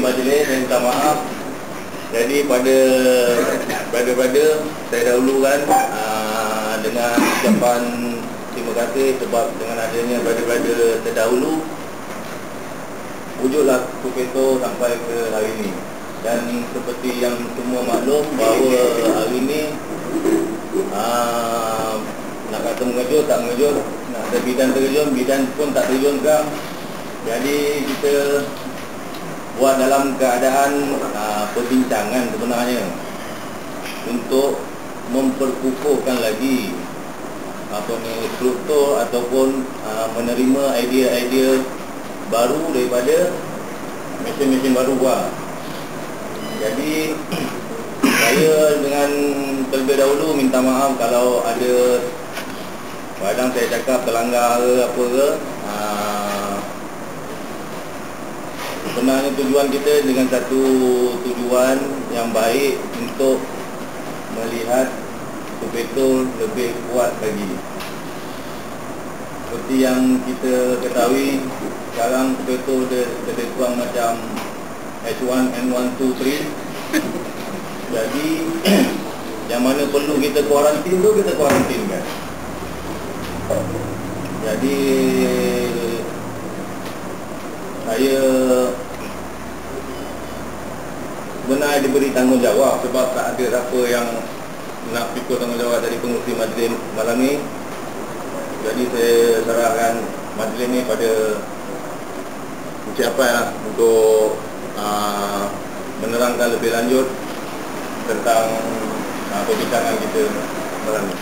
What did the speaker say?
majlis saya minta maaf. Jadi pada brother-brother saya dahulukan uh, dengan ucapan terima kasih sebab dengan adanya brother-brother terdahulu wujudlah Kupeto sampai ke hari ini. Dan seperti yang semua maklum bahawa hari ini uh, nak kata mengejut tak mengejut, nak ada bidan terjun, bidan pun tak terjunkan. Jadi kita buat dalam keadaan uh, perbincangan sebenarnya untuk memperkukuhkan lagi apa ni struktur ataupun uh, menerima idea-idea baru daripada mesin-mesin baru buat. Jadi saya dengan terlebih dahulu minta maaf kalau ada kadang saya cakap terlanggar ke apa ke. Uh, sebenarnya tujuan kita dengan satu tujuan yang baik untuk melihat betul lebih kuat lagi. Seperti yang kita ketahui sekarang betul dia lebih kurang macam H1N1 2 3. Jadi yang mana perlu kita kuarantin tu kita kuarantin kan. Jadi saya benar diberi tanggungjawab sebab tak ada siapa yang nak pikul tanggungjawab dari pengurusi majlis malam ni. Jadi saya serahkan majlis ni pada siapa lah untuk uh, menerangkan lebih lanjut tentang uh, perbincangan kita malam ni.